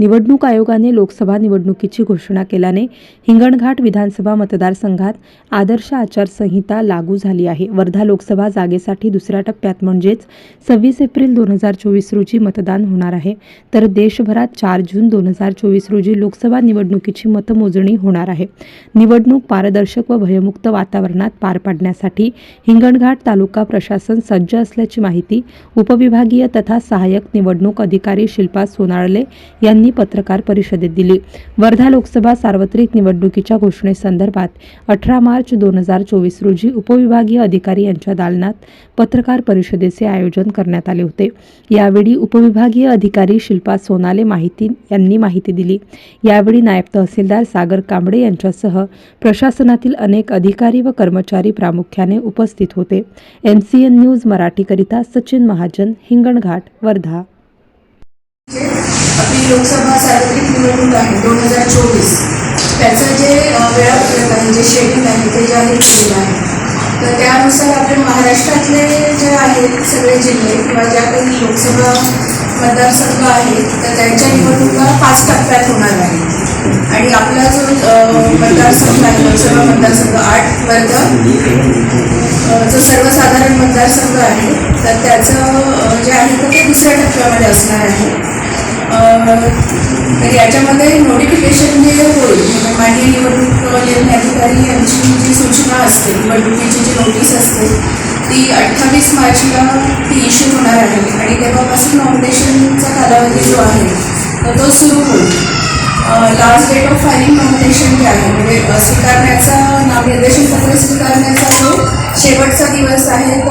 निवडणूक आयोगाने लोकसभा निवडणुकीची घोषणा केल्याने हिंगणघाट विधानसभा मतदारसंघात आदर्श आचारसंहिता लागू झाली आहे. वर्धा लोकसभा जागेसाठी दुसऱ्या टप्प्यात म्हणजेच सव्वीस एप्रिल दोन हजार चोवीस रोजी मतदान होणार आहे. तर देशभरात चार जून दोन हजार चोवीस रोजी लोकसभा निवडणुकीची मतमोजणी होणार आहे. निवडणूक पारदर्शक व भयमुक्त वातावरणात पार पाडण्यासाठी हिंगणघाट तालुका प्रशासन सज्ज असल्याची माहिती उपविभागीय तथा सहाय्यक निवडणूक अधिकारी शिल्पा सोनाळले यांनी पत्रकार परिषदेत दिली. वर्धा लोकसभा सार्वत्रिक निवडणुकीच्या घोषणेसंदर्भात अठरा मार्च दोन हजार चोवीस रोजी उपविभागीय अधिकारी यांच्या दालनात पत्रकार परिषदेचे आयोजन करण्यात आले होते. यावेळी उपविभागीय अधिकारी शिल्पा सोनाले माहिती यांनी माहिती दिली. यावेळी नायब तहसीलदार सागर कांबळे यांच्यासह प्रशासनातील अनेक अधिकारी व कर्मचारी प्रामुख्याने उपस्थित होते. एन सी एन न्यूज मराठीकरिता सचिन महाजन हिंगणघाट वर्धा. लोकसभा सार्वत्रिक निवडणूक आहे दोन हजार चोवीस. त्याचं जे वेळापत्रक आहे जे शेड्यूल आहे ते जाहीर केलेलं आहे. तर त्यानुसार आपल्या महाराष्ट्रातले जे आहेत सगळे जिल्हे किंवा ज्या काही लोकसभा मतदारसंघ आहेत तर त्यांच्या निवडणुका पाच टप्प्यात होणार आहेत. आणि आपला जो मतदारसंघ आहे लोकसभा मतदारसंघ आठ वर्ग जो सर्वसाधारण मतदारसंघ आहे तर त्याचं जे आहे तर ते दुसऱ्या टप्प्यामध्ये असणार आहे. तर याच्यामध्ये नोटिफिकेशन जे होईल. म्हणजे माननीय निवडणूक निर्णय अधिकारी यांची जी सूचना असते निवडणुकीची जी नोटीस असते ती अठ्ठावीस मार्चला ती इश्यू होणार आहे. आणि तेव्हापासून नॉमिनेशनचा कालावधी जो आहे तर तो सुरू होईल. Last date of filing nomination जे आहे म्हणजे स्वीकारण्याचा नामनिर्देशन पत्र स्वीकारण्याचा जो शेवटचा दिवस आहे तो